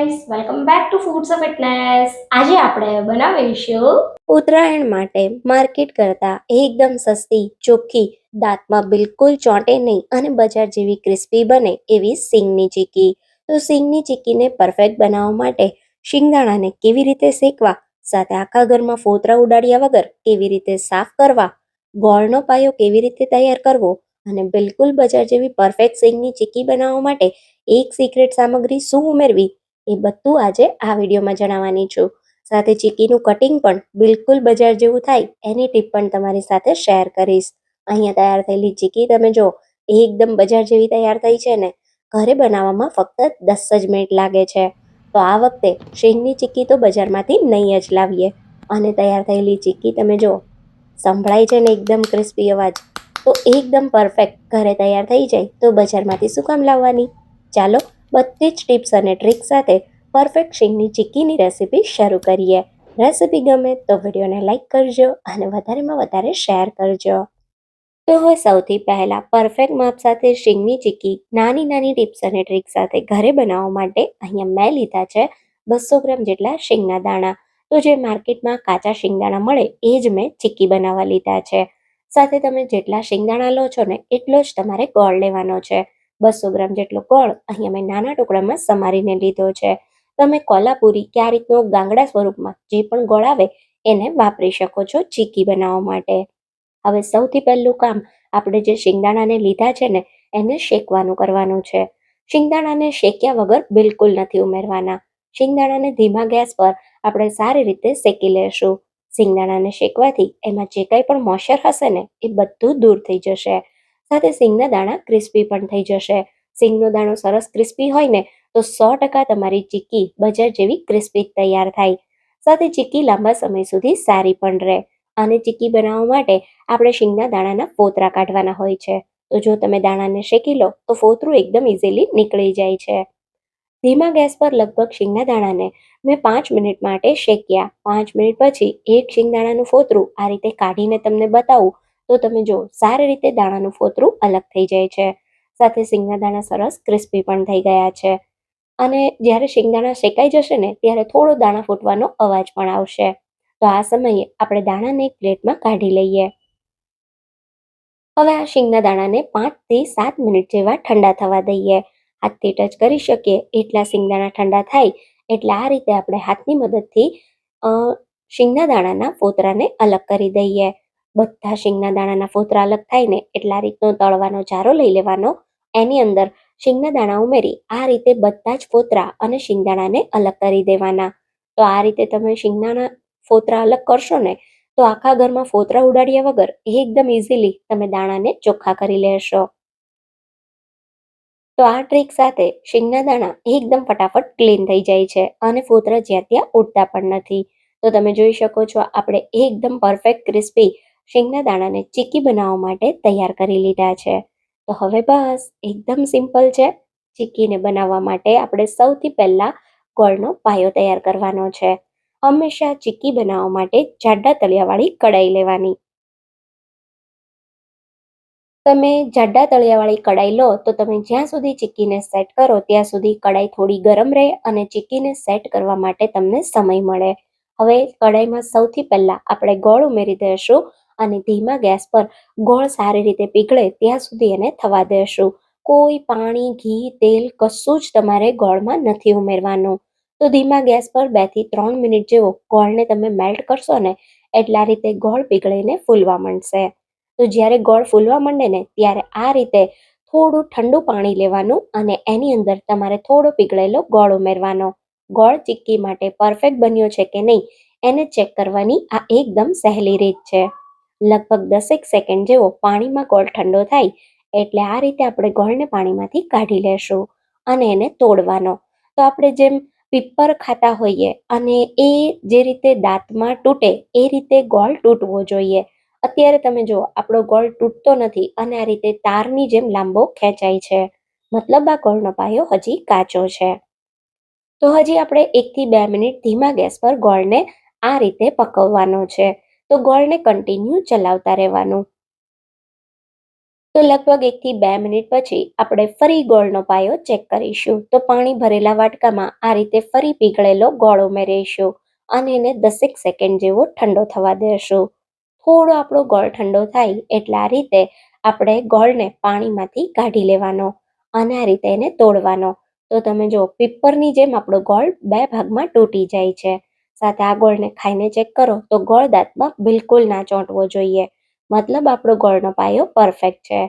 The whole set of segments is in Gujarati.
Welcome back to foods of fitness આજે આપણે બનાવીશું ઉત્તરાયણ માટે માર્કેટ કરતાં એકદમ સસ્તી, ચોખ્ખી, દાંતમાં બિલકુલ ચોંટે નહીં અને બજાર જેવી ક્રિસ્પી બને એવી સિંગની ચીકી. તો સિંગની ચીકીને પરફેક્ટ બનાવવા માટે શિંગદાણાને કેવી રીતે શેકવા, સાથે આખા ઘરમાં ફોતરા ઉડાડ્યા વગર કેવી રીતે સાફ કરવા, ગોળનો પાયો કેવી રીતે તૈયાર કરવો અને બિલકુલ બજાર જેવી પરફેક્ટ સિંગની ચીકી બનાવવા માટે એક સિક્રેટ સામગ્રી શું ઉમેરવી એ બધું આજે આ વિડીયોમાં જણાવવાની છું. સાથે ચીકીનું કટિંગ પણ બિલકુલ બજાર જેવું થાય એની ટીપ પણ તમારી સાથે શેર કરીશ. અહીંયા તૈયાર થયેલી ચીકી તમે જો એકદમ બજાર જેવી તૈયાર થઈ છે ને. ઘરે બનાવવામાં ફક્ત દસ જ મિનિટ લાગે છે. તો આ વખતે શેંગની ચીક્કી તો બજારમાંથી નહીં જ લાવીએ. અને તૈયાર થયેલી ચીક્કી તમે જો સંભળાય છે ને એકદમ ક્રિસ્પી અવાજ. તો એકદમ પરફેક્ટ ઘરે તૈયાર થઈ જાય તો બજારમાંથી શું કામ લાવવાની? ચાલો બધી જ ટિપ્સ અને ટ્રીક સાથે પરફેક્ટ શીંગની ચીક્કીની રેસીપી શરૂ કરીએ. રેસીપી ગમે તો વિડીયોને લાઇક કરજો અને વધારેમાં વધારે શેર કરજો. તો હવે સૌથી પહેલાં પરફેક્ટ માપ સાથે શીંગની ચીક્કી નાની નાની ટિપ્સ અને ટ્રીક સાથે ઘરે બનાવવા માટે અહીંયા મેં લીધા છે બસો ગ્રામ જેટલા શીંગના દાણા. તો જે માર્કેટમાં કાચા શીંગદાણા મળે એ જ મેં ચીક્કી બનાવવા લીધા છે. સાથે તમે જેટલા શીંગદાણા લો છો ને એટલો જ તમારે ગોળ લેવાનો છે. બસો ગ્રામ જેટલો ગોળ અહીંયા અમે નાના ટુકડામાં સમારીને લીધો છે. તમે કોલાપુરી કે આ રીતનો ગાંગડા સ્વરૂપમાં જે પણ ગોળ આવે એને વાપરી શકો છો ચીકી બનાવવા માટે. હવે સૌથી પહેલું કામ આપણે જે શિંગદાણાને લીધા છે ને એને શેકવાનું કરવાનું છે. શિંગદાણાને શેક્યા વગર બિલકુલ નથી ઉમેરવાના. શિંગદાણાને ધીમા ગેસ પર આપણે સારી રીતે શેકી લેશું. શિંગદાણાને શેકવાથી એમાં જે કંઈ પણ મોશર હશે ને એ બધું દૂર થઈ જશે. સાથે સિંગના દાણા ક્રિસ્પી પણ થઈ જશે. સિંગનો દાણો સરસ ક્રિસ્પી હોય ને, તો સો ટકા તમારી ચીક્કી બજાર જેવી ક્રિસ્પી તૈયાર થાય. સાથે ચીક્કી લાંબા સમય સુધી સારી પણ રહે. અને ચીક્કી બનાવવા માટે આપણે શીંગના દાણાના ફોતરા કાઢવાના હોય છે. તો જો તમે દાણાને શેકી લો, તો ફોતરું એકદમ ઇઝીલી નીકળી જાય છે. ધીમા ગેસ પર લગભગ શીંગના દાણાને મેં પાંચ મિનિટ માટે શેક્યા. પાંચ મિનિટ પછી એક શીંગદાણાનું ફોતરું આ રીતે કાઢીને તમને બતાવું. તો તમે જો, સારી રીતે દાણાનું ફોતરું અલગ થઈ જાય છે. સાથે શીંગના દાણા સરસ ક્રિસ્પી પણ થઈ ગયા છે. અને જ્યારે શિંગદાણા શેકાઈ જશે ને, ત્યારે થોડો દાણા ફૂટવાનો અવાજ પણ આવશે. તો આ સમયે આપણે દાણાને એક પ્લેટમાં કાઢી લઈએ. હવે આ શીંગના દાણાને પાંચથી સાત મિનિટ જેવા ઠંડા થવા દઈએ. હાથથી ટચ કરી શકીએ. એટલા શિંગદાણા ઠંડા થાય, એટલે આ રીતે આપણે હાથની મદદથી શીંગના દાણાના ફોતરાને અલગ કરી દઈએ. બધા શીંગના દાણાના ફોતરા અલગ થાય ને એટલા રીતનો તળવાનો જારો લઈ લેવાનો. એની અંદર શીંગના દાણા ઉમેરી આ રીતે બધા જ ફોતરા અને શિંગદાણાને અલગ કરી દેવાના. તો આ રીતે તમે શીંગદાણા ફોતરા અલગ કરશો ને, તો આખા ઘરમાં ફોતરા ઉડાડ્યા વગર એકદમ ઇઝીલી તમે દાણાને ચોખ્ખા કરી લેશો. તો આ ટ્રીક સાથે શીંગના દાણા એકદમ ફટાફટ ક્લીન થઈ જાય છે અને ફોતરા જ્યાં ત્યાં ઉડતા પણ નથી. તો તમે જોઈ શકો છો, આપણે એકદમ પરફેક્ટ ક્રિસ્પી શીંગના દાણાને ચીકી બનાવવા માટે તૈયાર કરી લીધા છે. તો હવે બસ, એકદમ સિમ્પલ છે. ચીકીને બનાવવા માટે આપણે સૌથી પહેલાં ગોળનો પાયો તૈયાર કરવાનો છે. હંમેશા ચીકી બનાવવા માટે જાડા તળિયાવાળી કડાઈ લેવાની. તમે જાડા તળિયાવાળી કડાઈ લો, તો તમે જ્યાં સુધી ચીકીને સેટ કરો, ત્યાં સુધી કડાઈ થોડી ગરમ રહે અને ચીકીને સેટ કરવા માટે તમને સમય મળે. હવે કડાઈમાં સૌથી પહેલાં આપણે ગોળ ઉમેરી દઈશું. અને ધીમા ગેસ પર ગોળ સારી રીતે પીગળે ત્યાં સુધી એને થવા દેશું. કોઈ પાણી, ઘી, તેલ કશું જ તમારે ગોળમાં નથી ઉમેરવાનું. તો ધીમા ગેસ પર બેથી ત્રણ મિનિટ જેવો ગોળને તમે મેલ્ટ કરશો ને, એટલા રીતે ગોળ પીગળીને ફૂલવા માંડશે. તો જ્યારે ગોળ ફૂલવા માંડે ને, ત્યારે આ રીતે થોડું ઠંડુ પાણી લેવાનું અને એની અંદર તમારે થોડો પીગળેલો ગોળ ઉમેરવાનો. ગોળ ચીક્કી માટે પરફેક્ટ બન્યો છે કે નહીં, એને ચેક કરવાની આ એકદમ સહેલી રીત છે. લગભગ દસેક સેકન્ડ જેવો પાણીમાં ગોળ ઠંડો થાય એટલે આ રીતે આપણે ગોળને પાણીમાંથી કાઢી લેશું અને એને તોડવાનો. તો આપણે જેમ પીપર ખાતા હોઈએ અને એ જે રીતે દાંતમાં તૂટે એ રીતે ગોળ તૂટવો જોઈએ. અત્યારે તમે જુઓ, આપણો ગોળ તૂટતો નથી અને આ રીતે તારની જેમ લાંબો ખેંચાય છે. મતલબ આ ગોળનો પાયો હજી કાચો છે. તો હજી આપણે એકથી બે મિનિટ ધીમા ગેસ પર ગોળને આ રીતે પકવવાનો છે. તો ગોળને કન્ટિન્યુ ચલાવતા રહેવાનું. તો લગભગ એકથી બે મિનિટ પછી આપણે ફરી ગોળનો પાયો ચેક કરીશું. તો પાણી ભરેલા વાટકામાં આ રીતે ફરી પીગળેલો ગોળ ઉમેરીશું અને એને દસેક સેકન્ડ જેવો ઠંડો થવા દેશું. થોડો આપણો ગોળ ઠંડો થાય એટલે આ રીતે આપણે ગોળને પાણીમાંથી કાઢી લેવાનો અને આ રીતે એને તોડવાનો. તો તમે જો પીપરની જેમ આપણો ગોળ બે ભાગમાં તૂટી જાય છે. સાથે આ ગોળને ખાઈને ચેક કરો તો ગોળ દાંતમાં બિલકુલ ના ચોંટવો જોઈએ. મતલબ આપણો ગોળનો પાયો પરફેક્ટ છે.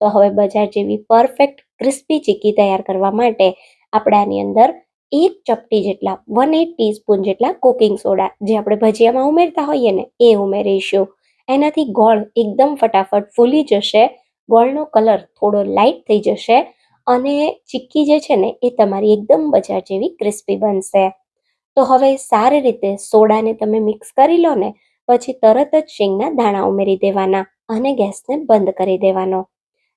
તો હવે બજાર જેવી પરફેક્ટ ક્રિસ્પી ચીક્કી તૈયાર કરવા માટે આપણે આની અંદર એક ચપટી જેટલા વન એટ ટીસ્પૂન જેટલા કુકિંગ સોડા જે આપણે ભજીયામાં ઉમેરતા હોઈએ ને, એ ઉમેરીશું. એનાથી ગોળ એકદમ ફટાફટ ફૂલી જશે, ગોળનો કલર થોડો લાઇટ થઈ જશે અને ચીક્કી જે છે ને, એ તમારી એકદમ બજાર જેવી ક્રિસ્પી બનશે. તો હવે સારી રીતે સોડાને તમે મિક્સ કરી લો ને, પછી તરત જ શીંગના દાણા ઉમેરી દેવાના અને ગેસને બંધ કરી દેવાનો.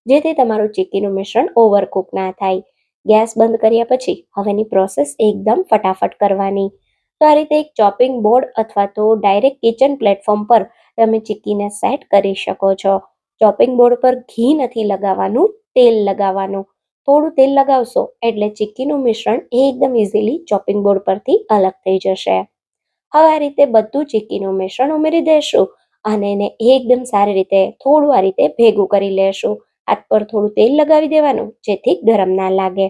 જેથી તમારું ચીક્કીનું મિશ્રણ ઓવરકુક ના થાય. ગેસ બંધ કર્યા પછી હવેની પ્રોસેસ એકદમ ફટાફટ કરવાની. તો આ રીતે એક ચોપિંગ બોર્ડ અથવા તો ડાયરેક્ટ કિચન પ્લેટફોર્મ પર તમે ચીક્કીને સેટ કરી શકો છો. ચોપિંગ બોર્ડ પર ઘી નથી લગાવવાનું, તેલ લગાવવાનું. થોડું તેલ લગાવશો એટલે ચીક્કીનું મિશ્રણ એકદમ ઇઝીલી ચોપિંગ બોર્ડ પરથી અલગ થઈ જશે. હવે આ રીતે બધું ચીક્કીનું મિશ્રણ ઉમેરી દેશું અને એને એકદમ સારી રીતે થોડું આ રીતે ભેગું કરી લેશું. હાથ પર થોડું તેલ લગાવી દેવાનું, જેથી ગરમ ના લાગે.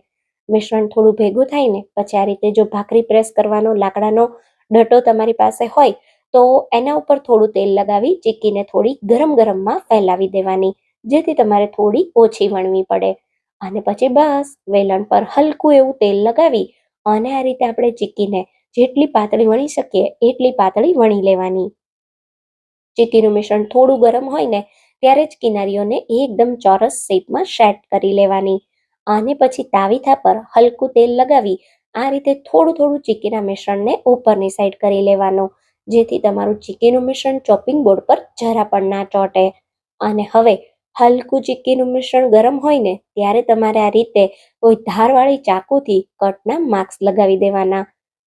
મિશ્રણ થોડું ભેગું થાય ને પછી આ રીતે જો ભાખરી પ્રેસ કરવાનો લાકડાનો ડટો તમારી પાસે હોય, તો એના ઉપર થોડું તેલ લગાવી ચીક્કીને થોડી ગરમ ગરમમાં ફેલાવી દેવાની, જેથી તમારે થોડી ઓછી વણવી પડે. અને પછી બસ વેલણ પર હલકું એવું તેલ લગાવી અને આ રીતે આપણે ચીક્કીને જેટલી પાતળી વણી શકીએ એટલી પાતળી વણી લેવાની. ચીક્કીનું મિશ્રણ થોડું ગરમ હોય ને ત્યારે જ કિનારીઓને એકદમ ચોરસ શેપમાં સેટ કરી લેવાની. અને પછી તાવીથા પર હલકું તેલ લગાવી આ રીતે થોડું થોડું ચીક્કીના મિશ્રણને ઉપરની સાઈડ કરી લેવાનું, જેથી તમારું ચીક્કીનું મિશ્રણ ચોપિંગ બોર્ડ પર જરા પણ ના ચોંટે. અને હવે હલકું ચીક્કીનું મિશ્રણ ગરમ હોય ને ત્યારે તમારે આ રીતે કોઈ ધારવાળી ચાકુથી કટના માર્ક્સ લગાવી દેવાના.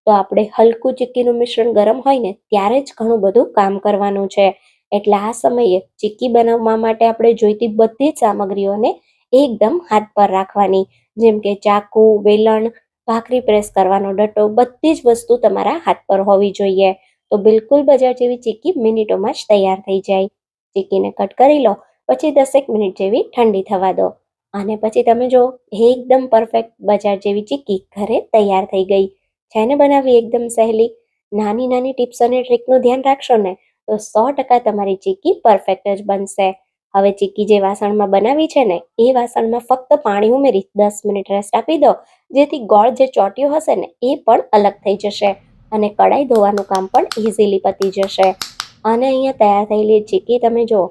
તો આપણે હલકું ચીક્કીનું મિશ્રણ ગરમ હોય ને ત્યારે જ ઘણું બધું કામ કરવાનું છે. એટલે આ સમયે ચીક્કી બનાવવા માટે આપણે જોઈતી બધી જ સામગ્રીઓને એકદમ હાથ પર રાખવાની. જેમ કે ચાકુ, વેલણ, ભાખરી પ્રેસ કરવાનો ડટ્ટો, બધી જ વસ્તુ તમારા હાથ પર હોવી જોઈએ. તો બિલકુલ બજાર જેવી ચીક્કી મિનિટોમાં જ તૈયાર થઈ જાય. ચીક્કીને કટ કરી લો પછી દસેક મિનિટ જેવી ઠંડી થવા દો. અને પછી તમે જો એકદમ પરફેક્ટ બજાર જેવી ચીક્કી ઘરે તૈયાર થઈ ગઈ. છે ને બનાવવી એકદમ સહેલી. નાની નાની ટિપ્સ અને ટ્રીકનું ધ્યાન રાખશો ને, તો સો ટકા તમારી ચીક્કી પરફેક્ટ જ બનશે. હવે ચીક્કી જે વાસણમાં બનાવી છે ને, એ વાસણમાં ફક્ત પાણી ઉમેરી દસ મિનિટ રેસ્ટ આપી દો. જેથી ગોળ જે ચોટ્યો હશે ને, એ પણ અલગ થઈ જશે. અને કડાઈ ધોવાનું કામ પણ ઇઝીલી પતી જશે. અને અહીંયા તૈયાર થયેલી ચીક્કી તમે જો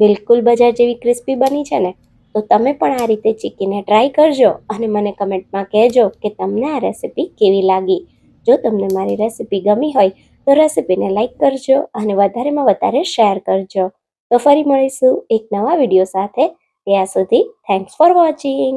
બિલકુલ બજાર જેવી ક્રિસ્પી બની છે ને, તો તમે પણ આ રીતે ચીકીને ટ્રાય કરજો અને મને કમેન્ટમાં કહેજો કે તમને આ રેસિપી કેવી લાગી. જો તમને મારી રેસીપી ગમી હોય, તો રેસીપીને લાઈક કરજો અને વધારેમાં વધારે શેર કરજો. તો ફરી મળીશું એક નવા વીડિયો સાથે. ત્યાં સુધી થેન્ક્સ ફોર વોચિંગ